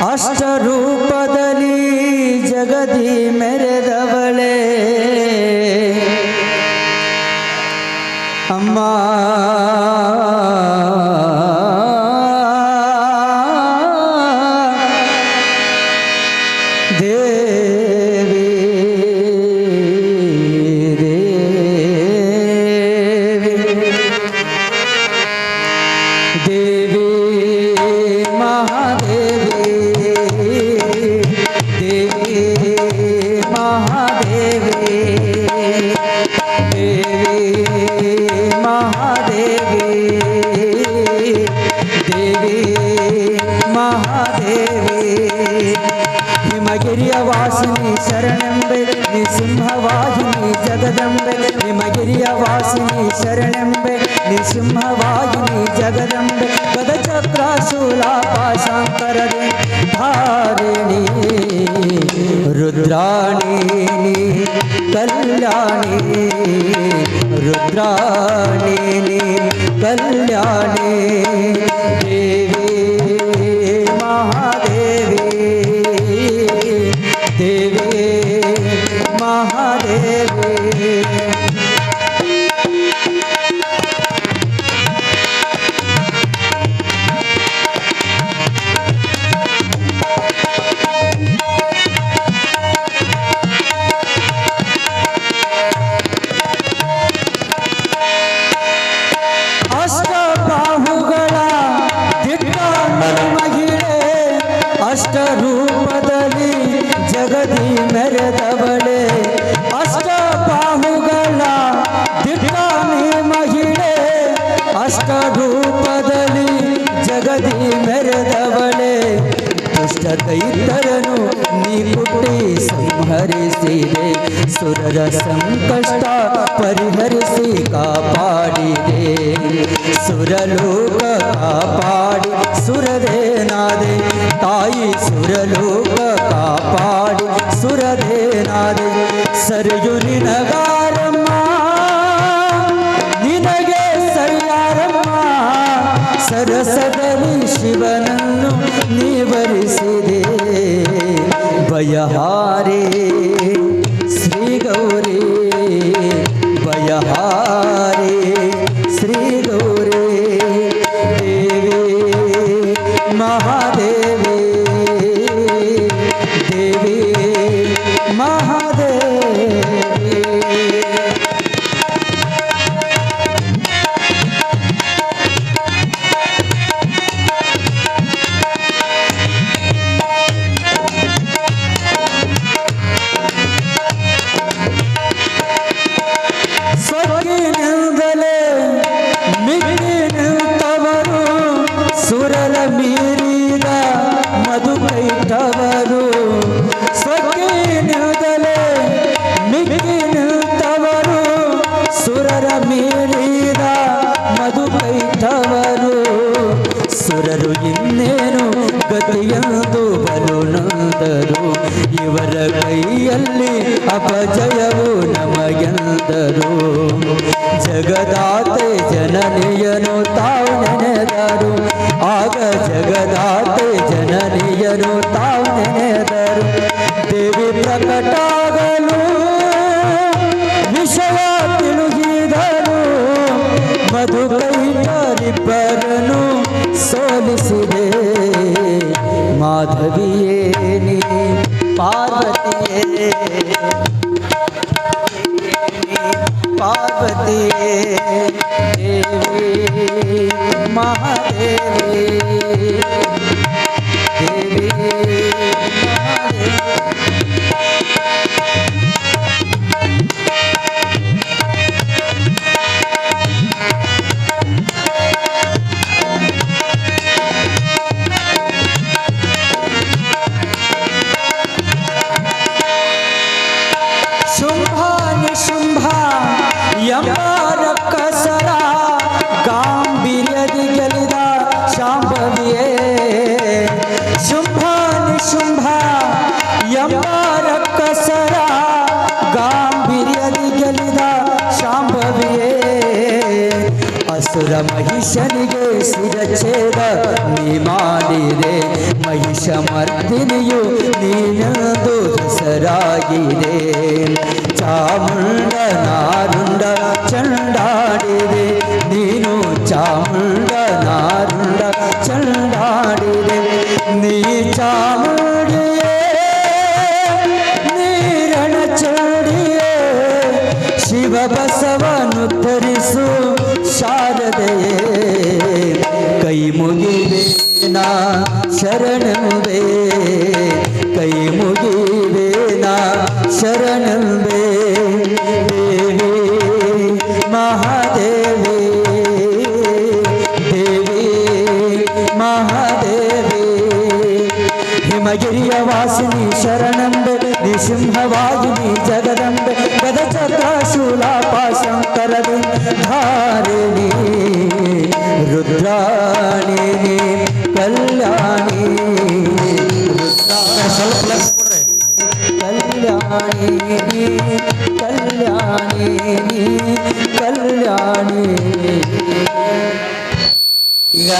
ಅಷ್ಟ ರೂಪದಲ್ಲಿ ಜಗದಿ ಮೆರೆದವಳೆ. ಅಮ್ಮ. ದೇವಿ. शरणंबे निसिंहवाहिनी जगदंबे निमगिरिय वासिनी शरणंबे निसिंहवाहिनी जगदंबे गदचक्राशूलापाशाङ्करदे धारिणी रुद्राणिनी कल्याणी रुद्राणी कल्याणी देवी, महादेवी, देवी ರೂಪದಲ್ಲಿ ಜಗದಿ ಮೆರೆದವಳೆ ದುಷ್ಟ ದೈತ್ಯರನು ನೀ ಕುಟ್ಟಿ ಸಂಹರಿಸಿದೆ ಸುರರ ಸಂಕಷ್ಟ ಪರಿಹರಿಸಿ ಕಾಪಾಡಿದೆ ಸುರಲೋಕ ಕಾಪಾಡಿ ಸುರದೇನಾದೆ ತಾಯಿ ಸುರಲೋಕ ಕಾಪಾಡಿ ಸುರದೇನಾದೆ ಸರಿಯು यहाँ रे ಕೈಯಲ್ಲಿ ಅಪಜಯವು ನಮಗೆಂದರು. ಜಗದಾತೆ ಜನನಿಯನು ತಾವು ನೆನೆದರು. ಆಗ ಜಗದಾತೆ ಜನನಿಯನು ತಾವು ನೆನೆದರು. ದೇವಿ ಪ್ರಕಟಾಗಲು પાર્વતી દેવી મહાદેવી ಮಹಿಷನಿಗೆ ಶಿರಚ್ಛೇದ ನೀ ಮಾಡಿದೆ ಮಹಿಷ ಮರ್ದಿನಿಯು ನೀನದು ಹೆಸರಾಗಿದೆ ಚಾಮುಂಡ ನಾರುಂಡ ಚಂಡಾಡಿದೆ. ನೀನು ಚಾಮುಂಡ ನಾರುಂಡ ಚಂಡಾಡಿದೆ. ನೀ ಚಾಮುಂಡಿಯೇ ನೀರಣ ಚಂಡಿಯೇ ಶಿವ ಬಸವನು दे कई मुगी बेना शरण वे कई मुगी बेना शरण बे देवी देवी महादेवी। हिमगिरिय वासिनी शरणंबे निसिंहवाजिनी जगदंबे गदचक्राशूला पाशंकरदि ರುದ್ರಾಣಿನಿ ಕಲ್ಯಾಣಿ ಸ್ವಲ್ಪ ಲಕ್ಷ ಕೊಡ್ರಿ ಕಲ್ಯಾಣಿ ಕಲ್ಯಾಣಿ ಕಲ್ಯಾಣಿ ಈಗ